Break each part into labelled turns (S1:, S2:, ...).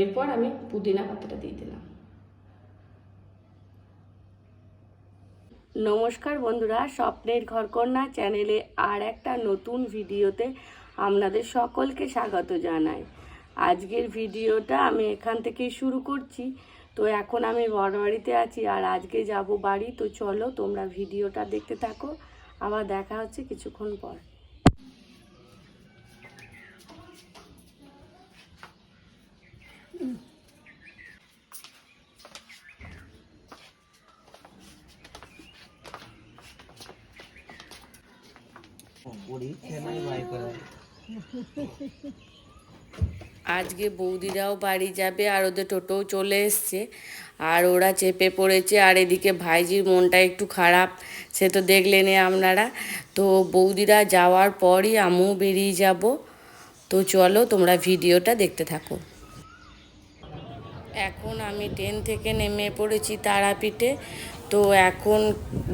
S1: এরপর আমি পুদিনা পাতাটা দিয়ে দিলাম। নমস্কার বন্ধুরা, স্বপ্নের ঘরকন্যা চ্যানেলে আর একটা নতুন ভিডিওতে আপনাদের সকলকে স্বাগত জানাই। আজকের ভিডিওটা আমি এখান থেকে শুরু করছি। তো এখন আমি বড়বাড়িতে আছি আর আজকে যাব বাড়ি। তো চলো তোমরা ভিডিওটা দেখতে থাকো। আবার দেখা হচ্ছে কিছুক্ষণ পর। আজকে বৌদিরাও বাড়ি যাবে আর ওদের টোটোও চলে এসছে। আর ওরা চেপে পড়েছে আর এদিকে ভাইজির মনটা একটু খারাপ, সে তো দেখলেনে আপনারা। তো বৌদিরা যাওয়ার পরই আমিও বেরিয়ে যাব। তো চলো তোমরা ভিডিওটা দেখতে থাকো। এখন আমি ট্রেন থেকে নেমে পড়েছি তারাপীঠে। তো এখন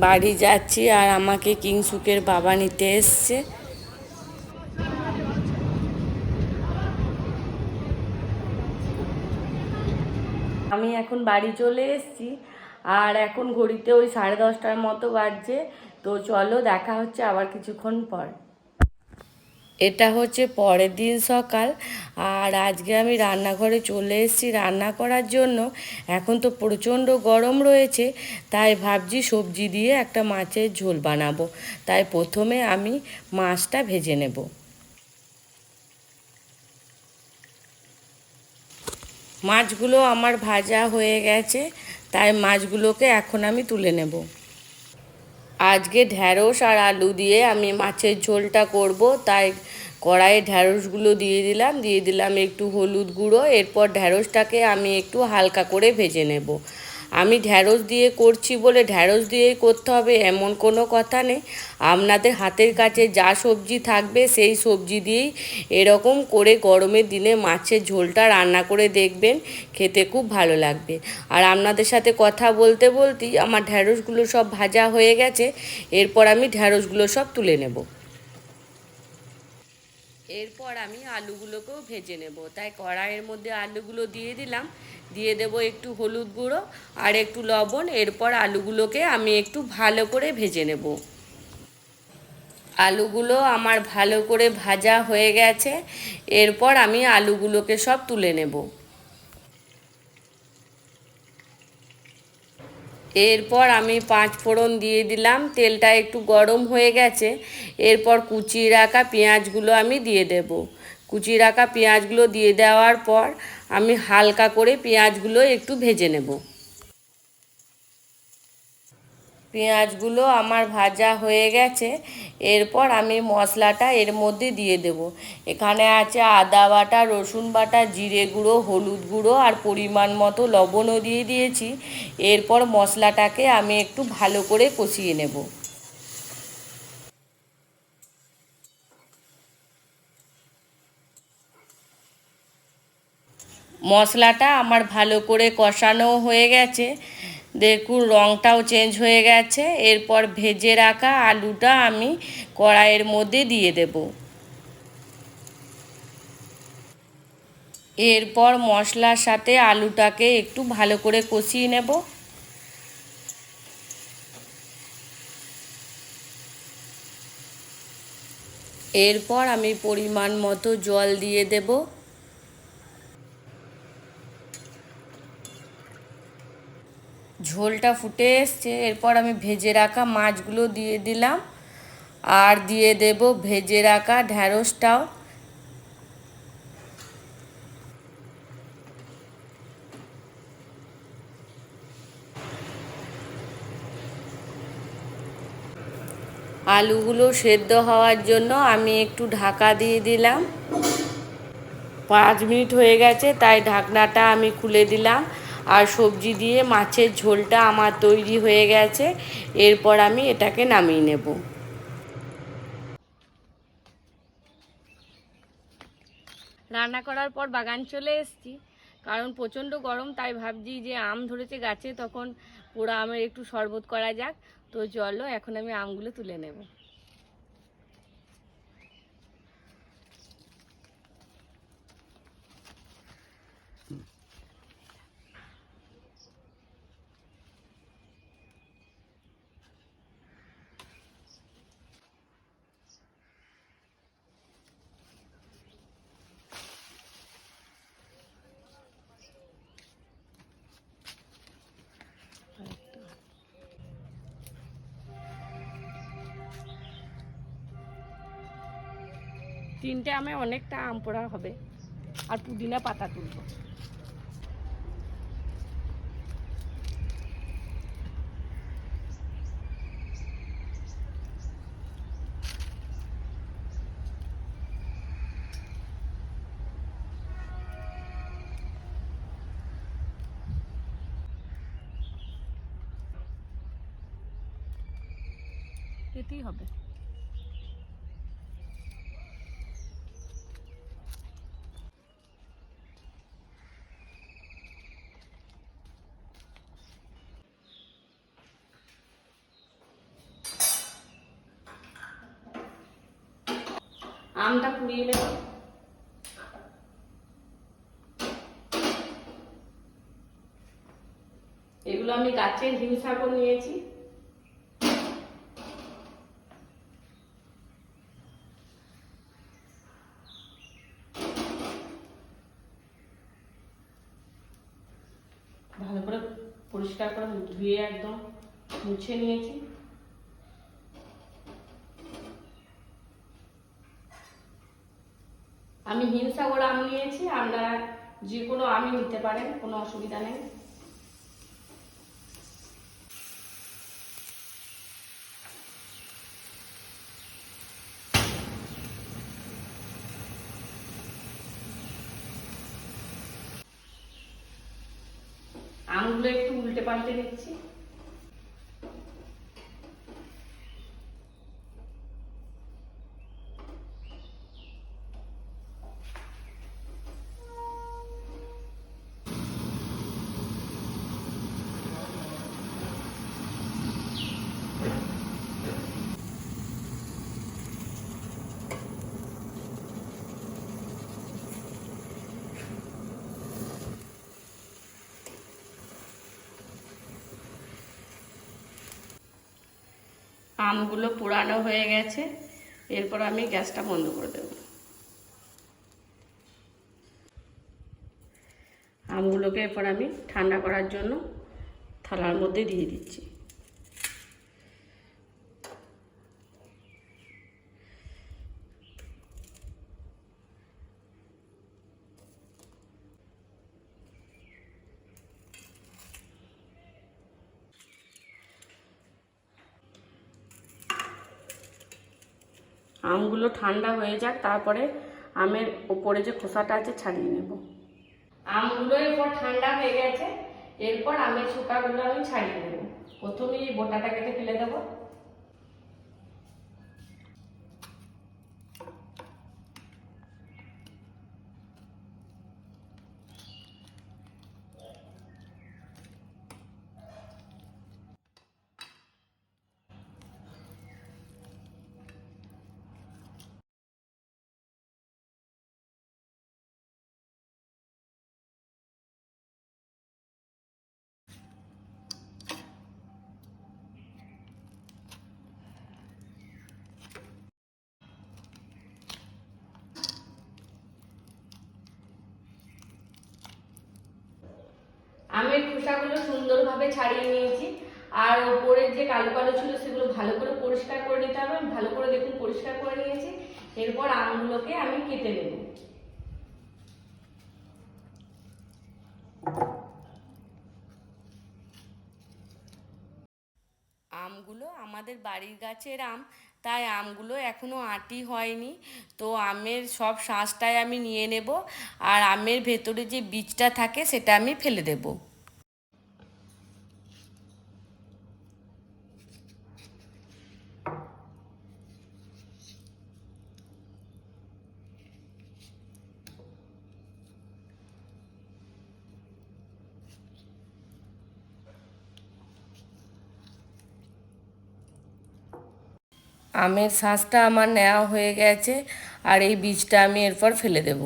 S1: বাড়ি যাচ্ছি আর আমাকে কিংসুকের বাবা নিতে এসছে। আমি এখন বাড়ি চলে এসছি আর এখন ঘড়িতে ওই সাড়ে দশটার মতো বাজছে। তো চলো দেখা হচ্ছে আবার কিছুক্ষণ পর। এটা হচ্ছে পরের দিন সকাল। আর আজকে আমি রান্নাঘরে চলে এসেছি রান্না করার জন্য। এখন তো প্রচণ্ড গরম রয়েছে, তাই ভাবছি সবজি দিয়ে একটা মাছের ঝোল বানাবো। তাই প্রথমে আমি মাছটা ভেজে নেব। মাছগুলো আমার ভাজা হয়ে গেছে, তাই মাছগুলোকে এখন আমি তুলে নেব। আজকে ঢ্যাঁড়স আর আলু দিয়ে আমি মাছের ঝোলটা করব। তাই কড়াইয়ে ঢ্যাঁড়সগুলো দিয়ে দিলাম। দিয়ে দিলাম একটু হলুদ গুঁড়ো। এরপর ঢ্যাঁড়সটাকে আমি একটু হালকা করে ভেজে নেব। আমি ঢ্যাঁড়স দিয়ে করছি বলে ঢ্যাঁড়স দিয়েই করতে হবে, এমন কোনো কথা নেই। আপনাদের হাতের কাছে যা সবজি থাকবে সেই সবজি দিয়েই এরকম করে গরমের দিনে মাছের ঝোলটা রান্না করে দেখবেন, খেতে খুব ভালো লাগবে। আর আপনাদের সাথে কথা বলতে বলতেই আমার ঢ্যাঁড়সগুলো সব ভাজা হয়ে গেছে, এরপর আমি ঢ্যাঁড়সগুলো সব তুলে নেব। এরপর আমি আলুগুলোকেও ভেজে নেব। তাই কড়াইয়ের মধ্যে আলুগুলো দিয়ে দিলাম। দিয়ে দেব একটু হলুদ গুঁড়ো আর একটু লবণ। এরপর আলুগুলোকে আমি একটু ভালো করে ভেজে নেব। আলুগুলো আমার ভালো করে ভাজা হয়ে গেছে। এরপর আমি আলুগুলোকে সব তুলে নেব। এরপর আমি পাঁচ ফোড়ন দিয়ে দিলাম, তেলটা একটু গরম হয়ে গেছে, এরপর কুচি রাখা পেঁয়াজগুলো আমি দিয়ে দেব। কুচি রাখা পেঁয়াজগুলো দিয়ে দেওয়ার পর আমি হালকা করে পেঁয়াজগুলো একটু ভেজে নেব। পেঁয়াজগুলো আমার ভাজা হয়ে গেছে। এরপর আমি মশলাটা এর মধ্যে দিয়ে দেব। এখানে আছে আদা বাটা, রসুন বাটা, জিরে গুঁড়ো, হলুদ গুঁড়ো আর পরিমাণ মতো লবণও দিয়ে দিয়েছি। এরপর মশলাটাকে আমি একটু ভালো করে কষিয়ে নেব। মশলাটা আমার ভালো করে কষানো হয়ে গেছে। দেখুন রঙটাও চেঞ্জ হয়ে গেছে। এরপর ভেজে রাখা আলুটা আমি কড়াইয়ের মধ্যে দিয়ে দেব। এরপর মশলার সাথে আলুটাকে একটু ভালো করে কষিয়ে নেব। এরপর আমি পরিমাণ মতো জল দিয়ে দেবো। ঝোলটা ফুটে এসছে। এরপর আমি ভেজে রাখা মাছগুলো দিয়ে দিলাম। আর দিয়ে দেব ভেজে রাখা ঢ্যাঁড়সটাও। আলুগুলো সেদ্ধ হওয়ার জন্য আমি একটু ঢাকা দিয়ে দিলাম। পাঁচ মিনিট হয়ে গেছে, তাই ঢাকনাটা আমি খুলে দিলাম। আর সবজি দিয়ে মাছের ঝোলটা আমার তৈরি হয়ে গেছে। এরপর আমি এটাকে নামিয়ে নেব। রান্না করার পর বাগান চলে এসেছি। কারণ প্রচণ্ড গরম, তাই ভাবছি যে আম ধরেছে গাছে, তখন পোড়া আমের একটু শরবত করা যাক। তো চলো, এখন আমি আমগুলো তুলে নেব। তিনটে আমে অনেকটা আম পোড়া হবে। আর পুদিনা পাতা তুলবো। এতেই হবে। এগুলো আমি গাছের হিমসাগর নিয়েছি। ভালো করে পরিষ্কার করে ধুয়ে একদম মুছে নিয়েছি। আমি হিমসাগর আম নিয়েছি আপনারা যে কোনো আমই নিতে পারেন, কোনো অসুবিধা নেই। আমগুলো একটু উল্টে পাল্টে নিচ্ছি আমগুলো পুরানো হয়ে গেছে। এরপর আমি গ্যাসটা বন্ধ করে দেব। আমগুলোকে এরপর আমি ঠান্ডা করার জন্য থালার মধ্যে দিয়ে দিচ্ছি। আমগুলো ঠান্ডা হয়ে যাক, তারপরে আমের ওপরে যে খোসাটা আছে ছাড়িয়ে নেব। আমগুলো এরপর ঠান্ডা হয়ে গেছে, এরপর আমের ছোকাগুলো আমি ছাড়িয়ে নেব। প্রথমে এই বোটাটা কেটে ফেলে দেবো। আমের খোসাগুলো সুন্দরভাবে ছাড়িয়ে নিয়েছি। আর ওপরের যে কালো কালো ছিল সেগুলো ভালো করে পরিষ্কার করে নিতে হবে। ভালো করে দেখুন, পরিষ্কার করে নিয়েছি। এরপর আমগুলোকে আমি কেটে নেব। আমগুলো আমাদের বাড়ির গাছের আম, তাই আমগুলো এখনও আটি হয়নি। তো আমের সব শাঁসটাই আমি নিয়ে নেব। আর আমের ভেতরে যে বীজটা থাকে সেটা আমি ফেলে দেবো। আমের শাঁসটা আমার নেওয়া হয়ে গেছে আর এই বীজটা আমি এরপর ফেলে দেব।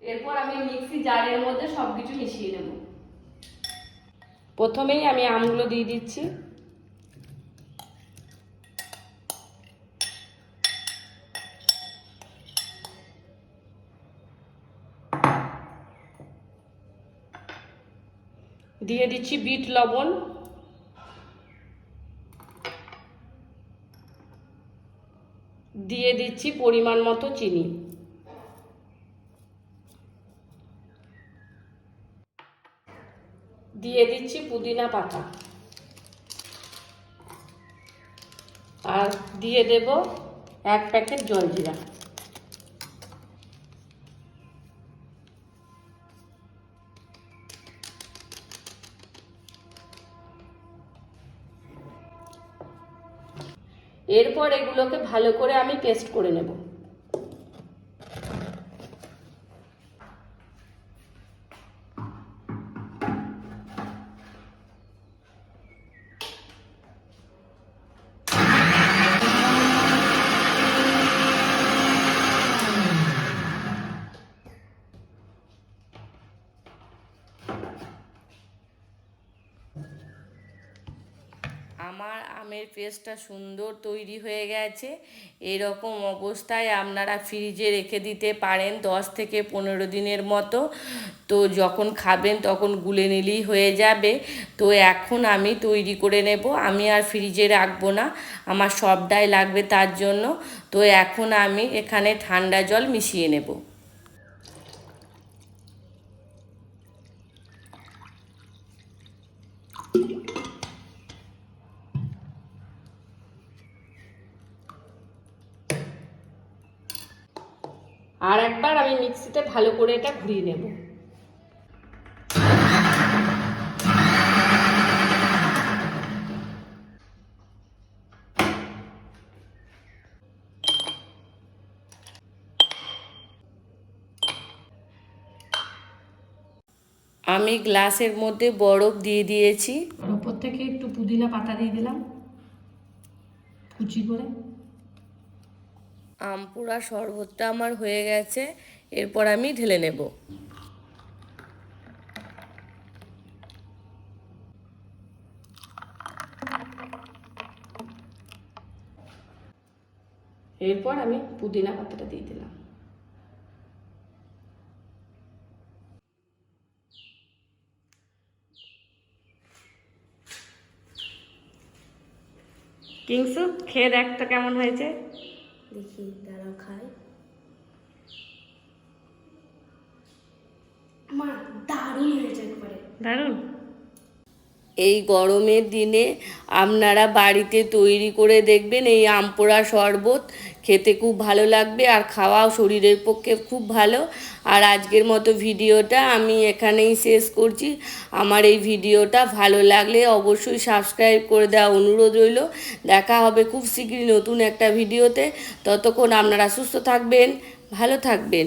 S1: এরপর আমি মিক্সি জারের মধ্যে সব কিছু মিশিয়ে নেব প্রথমেই আমি আমগুলো দিয়ে দিচ্ছি। দিয়ে দিচ্ছি বিট লবণ। দিয়ে দিচ্ছি পরিমাণ মতো চিনি। দিয়ে দিচ্ছি পুদিনা পাতা। আর দিয়ে দেব এক প্যাকেট জলজিরা। এরপর এগুলোকে ভালো করে আমি পেস্ট করে নেব। আমার আমের পেস্টটা সুন্দর তৈরি হয়ে গেছে। এরকম অবস্থায় আপনারা ফ্রিজে রেখে দিতে পারেন দশ থেকে পনেরো দিনের মতো। তো যখন খাবেন তখন গুলে নিলেই হয়ে যাবে। তো এখন আমি তৈরি করে নেব। আমি আর ফ্রিজে রাখব না। আমার সবটাই লাগবে তার জন্য। তো এখন আমি এখানে ঠান্ডা জল মিশিয়ে নেব। আর একবার আমি মিক্সিতে ভালো করে এটা ঘুরিয়ে নেব। আমি গ্লাসের মধ্যে বরফ দিয়ে দিয়েছি। ওপর থেকে একটু পুদিনা পাতা দিয়ে দিলাম। কুচি করে। আমপুরা শরবতটা আমার হয়ে গেছে, এরপর আমি ঢেলে নেব। এরপর আমি পুদিনা পাতাটা দিয়ে দিলাম। কিংসু, খেয়ে দেখ তো কেমন হয়েছে।
S2: দেখি দাঁড়াও খায় মা দারুণ হয়েছে একবারে
S1: দারুণ? এই গরমের দিনে আপনারা বাড়িতে তৈরি করে দেখবেন এই আমপোড়া শরবত। খেতে খুব ভালো লাগবে আর খাওয়াও শরীরের পক্ষে খুব ভালো। আর আজকের মতো ভিডিওটা আমি এখানেই শেষ করছি। আমার এই ভিডিওটা ভালো লাগলে অবশ্যই সাবস্ক্রাইব করে দেওয়া অনুরোধ রইল। দেখা হবে খুব শীঘ্রই নতুন একটা ভিডিওতে। ততক্ষণ আপনারা সুস্থ থাকবেন, ভালো থাকবেন।